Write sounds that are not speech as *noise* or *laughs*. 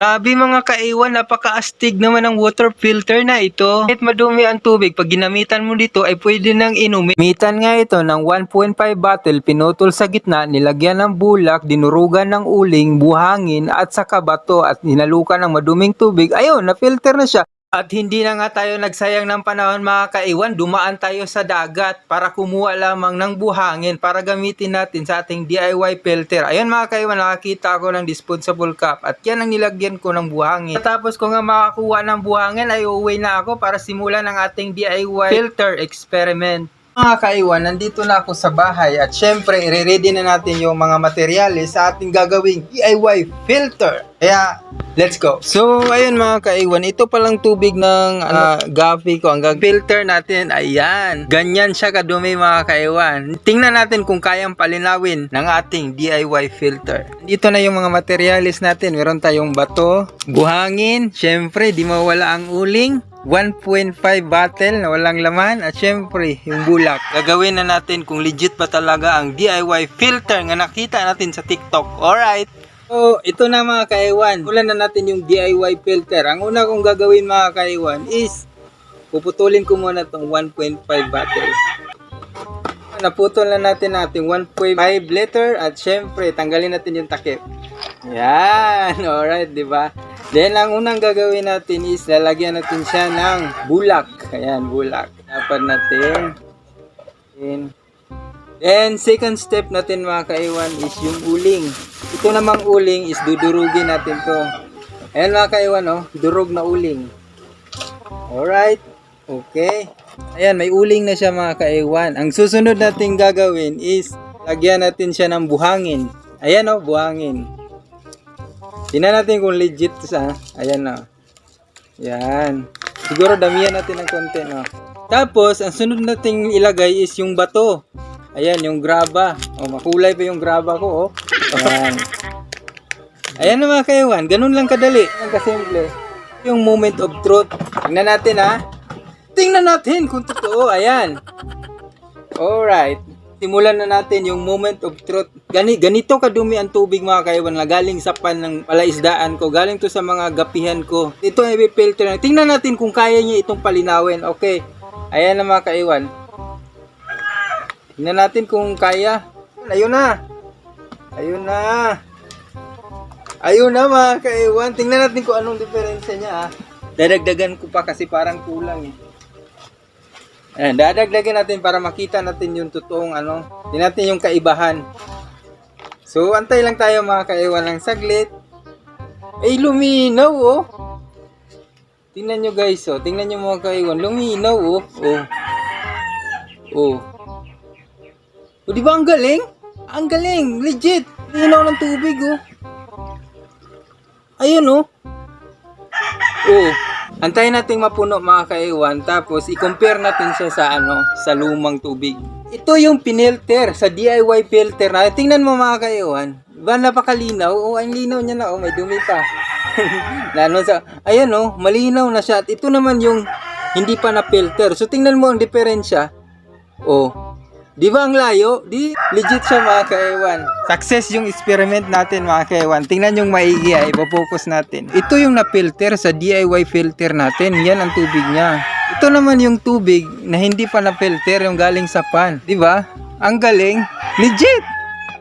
Sabi mga kaiwan, napaka-astig naman ng water filter na ito. Kahit madumi ang tubig, pag ginamitan mo dito ay pwede nang inumin. Mitan nga ito ng 1.5 bottle, pinutol sa gitna, nilagyan ng bulak, dinurugan ng uling, buhangin at saka bato at hinalukan ng maduming tubig. Ayun, na-filter na siya. At hindi na nga tayo nagsayang ng panahon mga kaiwan, dumaan tayo sa dagat para kumuha lamang ng buhangin para gamitin natin sa ating DIY filter. Ayun mga kaiwan, nakakita ako ng disposable cup at yan ang nilagyan ko ng buhangin. Tapos ko nga makakuha ng buhangin ay uuwi na ako para simulan ang ating DIY filter experiment. Mga kaiwan, nandito na ako sa bahay at syempre, i-ready na natin yung mga materyales sa ating gagawing DIY filter. Kaya, let's go. So, ayun mga kaiwan, ito palang tubig ng ah, gapi ko. Ang gag-filter natin, ayan. Ganyan siya kadumi mga kaiwan. Tingnan natin kung kayang palinawin ng ating DIY filter. Dito na yung mga materyales natin. Meron tayong bato, buhangin, syempre, di mawala ang uling. 1.5 bottle na walang laman at syempre yung bulak. Gagawin na natin kung legit ba talaga ang DIY filter nga nakita natin sa TikTok. Alright! So, ito na mga kaiwan. Ulan na natin yung DIY filter. Ang una kong gagawin mga kaiwan is puputulin ko muna tong 1.5 bottle. Naputol na natin natin 1.5 liter at syempre tanggalin natin yung takip. Yan, *laughs* alright, di ba? Then, ang unang gagawin natin is lalagyan natin siya ng bulak. Ayan, bulak. Dapat natin. Then, then, second step natin mga kaiwan is yung uling. Ito namang uling is dudurugin natin to. Ayan mga kaiwan, oh, durog na uling. Alright, okay. Ayan, may uling na siya mga kaiwan. Ang susunod natin gagawin is lagyan natin siya ng buhangin. Ayan oh, buhangin. Tingnan natin kung legit sa. Ayan na. Yan. Siguro damihan natin ng konti no. Tapos, ang sunod nating ilagay is yung bato. Ayan, yung graba. O, makulay pa yung graba ko, oh. Ayan. Ayan na mga kaiwan. Ganun lang kadali. Ang kasimple. Yung moment of truth. Tingnan natin, ha. Tingnan natin kung totoo. Ayan. Alright. Simulan na natin yung moment of truth. Gani, ganito kadumi ang tubig mga kaiwan na galing sa pan ng palaisdaan ko. Galing to sa mga gapihan ko. Ito ay filter na. Tingnan natin kung kaya niya itong palinawin. Okay. Ayan na mga kaiwan. Tingnan natin kung kaya. Ayun na. Ayun na. Ayun na mga kaiwan. Tingnan natin kung anong diferensya niya ah. Dadagdagan ko pa kasi parang kulang eh. Ayan, dadagdagan natin para makita natin yung totoong ano, din natin yung kaibahan. So, antay lang tayo mga kaiwan ng saglit. Ay, luminaw oh. Tingnan nyo guys oh, tingnan nyo mga kaiwan, luminaw oh. Oh. Oh. O, di ba ang galing? Ang galing, legit. Linaw ng tubig oh. Ayun oh. Oh. Antayin nating mapuno mga kaiwan tapos i-compare natin siya sa ano, sa lumang tubig. Ito yung pinilter sa DIY filter na. Tingnan mo mga kaiwan. Ba napakalinaw? Oh, ang linaw niya na. Oh, may dumi pa. *laughs* ano, sa, ayan oh, malinaw na siya. At ito naman yung hindi pa na filter. So tingnan mo ang diferensya. Oh, Di ba ang layo? Di legit siya mga kaiwan. Success yung experiment natin mga kaiwan. Tingnan yung maigi ay ipopokus natin. Ito yung na-filter sa DIY filter natin. Yan ang tubig niya. Ito naman yung tubig na hindi pa na-filter yung galing sa pan. Di ba? Ang galing. Legit!